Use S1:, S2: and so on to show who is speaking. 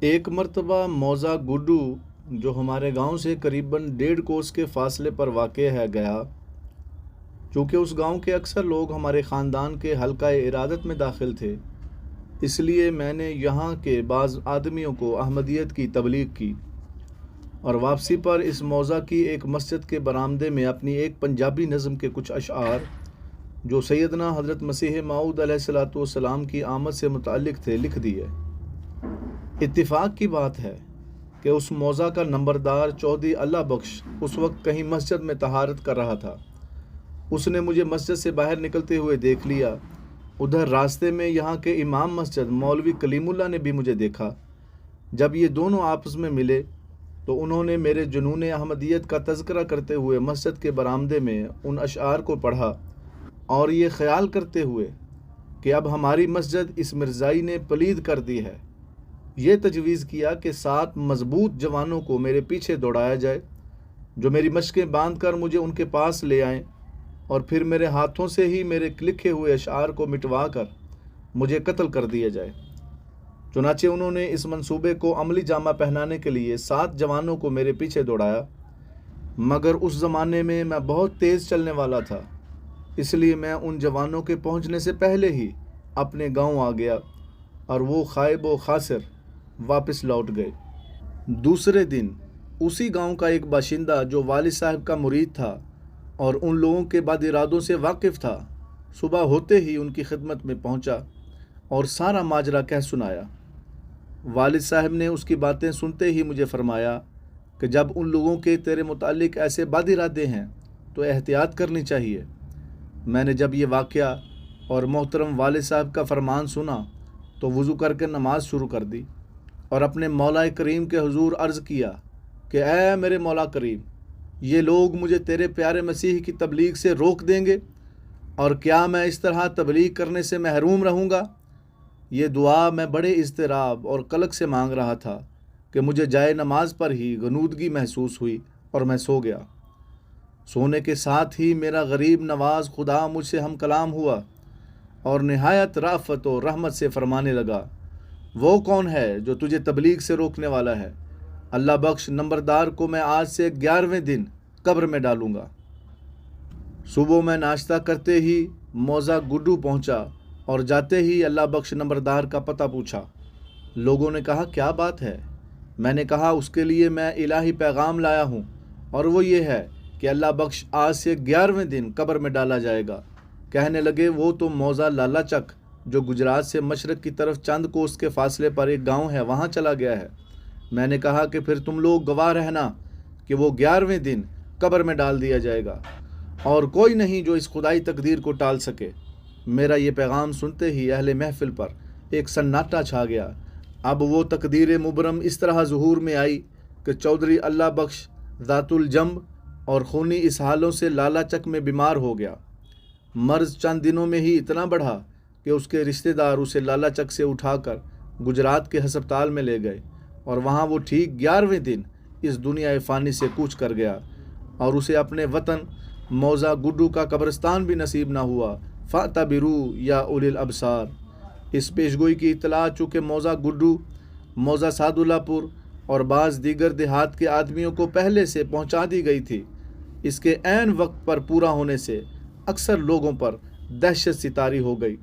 S1: ایک مرتبہ موزہ گڈو، جو ہمارے گاؤں سے قریباً ڈیڑھ کوس کے فاصلے پر واقع ہے، گیا۔ چونکہ اس گاؤں کے اکثر لوگ ہمارے خاندان کے حلقہ ارادت میں داخل تھے، اس لیے میں نے یہاں کے بعض آدمیوں کو احمدیت کی تبلیغ کی اور واپسی پر اس موضع کی ایک مسجد کے برآمدے میں اپنی ایک پنجابی نظم کے کچھ اشعار، جو سیدنا حضرت مسیح معود علیہ السلاۃ والسلام کی آمد سے متعلق تھے، لکھ دیے۔ اتفاق کی بات ہے کہ اس موضع کا نمبردار چودھری اللہ بخش اس وقت کہیں مسجد میں تہارت کر رہا تھا۔ اس نے مجھے مسجد سے باہر نکلتے ہوئے دیکھ لیا۔ ادھر راستے میں یہاں کے امام مسجد مولوی کلیم اللہ نے بھی مجھے دیکھا۔ جب یہ دونوں آپس میں ملے تو انہوں نے میرے جنون احمدیت کا تذکرہ کرتے ہوئے مسجد کے برآمدے میں ان اشعار کو پڑھا اور یہ خیال کرتے ہوئے کہ اب ہماری مسجد اس مرزائی نے پلید کر دی ہے۔ یہ تجویز کیا کہ سات مضبوط جوانوں کو میرے پیچھے دوڑایا جائے، جو میری مشقیں باندھ کر مجھے ان کے پاس لے آئیں اور پھر میرے ہاتھوں سے ہی میرے لکھے ہوئے اشعار کو مٹوا کر مجھے قتل کر دیا جائے۔ چنانچہ انہوں نے اس منصوبے کو عملی جامہ پہنانے کے لیے سات جوانوں کو میرے پیچھے دوڑایا، مگر اس زمانے میں میں بہت تیز چلنے والا تھا، اس لیے میں ان جوانوں کے پہنچنے سے پہلے ہی اپنے گاؤں آ گیا اور وہ خائب و خاصر واپس لوٹ گئے۔ دوسرے دن، اسی گاؤں کا ایک باشندہ جو والد صاحب کا مرید تھا اور ان لوگوں کے بعد ارادوں سے واقف تھا، صبح ہوتے ہی ان کی خدمت میں پہنچا اور سارا ماجرا کہہ سنایا۔ والد صاحب نے اس کی باتیں سنتے ہی مجھے فرمایا کہ جب ان لوگوں کے تیرے متعلق ایسے باد ارادے ہیں تو احتیاط کرنی چاہیے۔ میں نے جب یہ واقعہ اور محترم والد صاحب کا فرمان سنا تو وضو کر کے نماز شروع کر دی۔ اور اپنے مولا کریم کے حضور عرض کیا کہ اے میرے مولا کریم، یہ لوگ مجھے تیرے پیارے مسیح کی تبلیغ سے روک دیں گے اور کیا میں اس طرح تبلیغ کرنے سے محروم رہوں گا؟ یہ دعا میں بڑے اضطراب اور قلق سے مانگ رہا تھا کہ مجھے جائے نماز پر ہی غنودگی محسوس ہوئی اور میں سو گیا۔ سونے کے ساتھ ہی میرا غریب نواز خدا مجھ سے ہم کلام ہوا اور نہایت رافت و رحمت سے فرمانے لگا۔ وہ کون ہے جو تجھے تبلیغ سے روکنے والا ہے؟ اللہ بخش، نمبردار کو میں آج سے گیارہویں دن قبر میں ڈالوں گا۔ صبح میں ناشتہ کرتے ہی موزہ گڈو پہنچا اور جاتے ہی اللہ بخش، نمبردار کا پتہ پوچھا۔ لوگوں نے کہا، کیا بات ہے؟ میں نے کہا، اس کے لیے میں الہی پیغام لایا ہوں اور وہ یہ ہے کہ اللہ بخش آج سے گیارہویں دن قبر میں ڈالا جائے گا۔ کہنے لگے، وہ تو موزہ لالا چک جو گجرات سے مشرق کی طرف چند کوس کے فاصلے پر ایک گاؤں ہے، وہاں چلا گیا ہے۔ میں نے کہا کہ پھر تم لوگ گواہ رہنا کہ وہ گیارہویں دن قبر میں ڈال دیا جائے گا۔ اور کوئی نہیں جو اس خدائی تقدیر کو ٹال سکے۔ میرا یہ پیغام سنتے ہی اہل محفل پر ایک سناٹا چھا گیا۔ اب وہ تقدیر مبرم اس طرح ظہور میں آئی کہ چودھری اللہ بخش، ذات الجمب اور خونی اس حالوں سے لالا چک میں بیمار ہو گیا۔ مرض چند دنوں میں ہی اتنا بڑھا کہ اس کے رشتہ دار اسے لالا چک سے اٹھا کر گجرات کے ہسپتال میں لے گئے اور وہاں وہ ٹھیک گیارہویں دن اس دنیا فانی سے کوچ کر گیا اور اسے اپنے وطن موزہ گڈو کا قبرستان بھی نصیب نہ ہوا فاتح برو یا اول الابصار اس پیشگوئی کی اطلاع چونکہ موزہ گڈو، موزہ سعد اللہ پور اور بعض دیگر دیہات کے آدمیوں کو پہلے سے پہنچا دی گئی تھی، اس کے عین وقت پر پورا ہونے سے اکثر لوگوں پر دہشت ستاری ہو گئی۔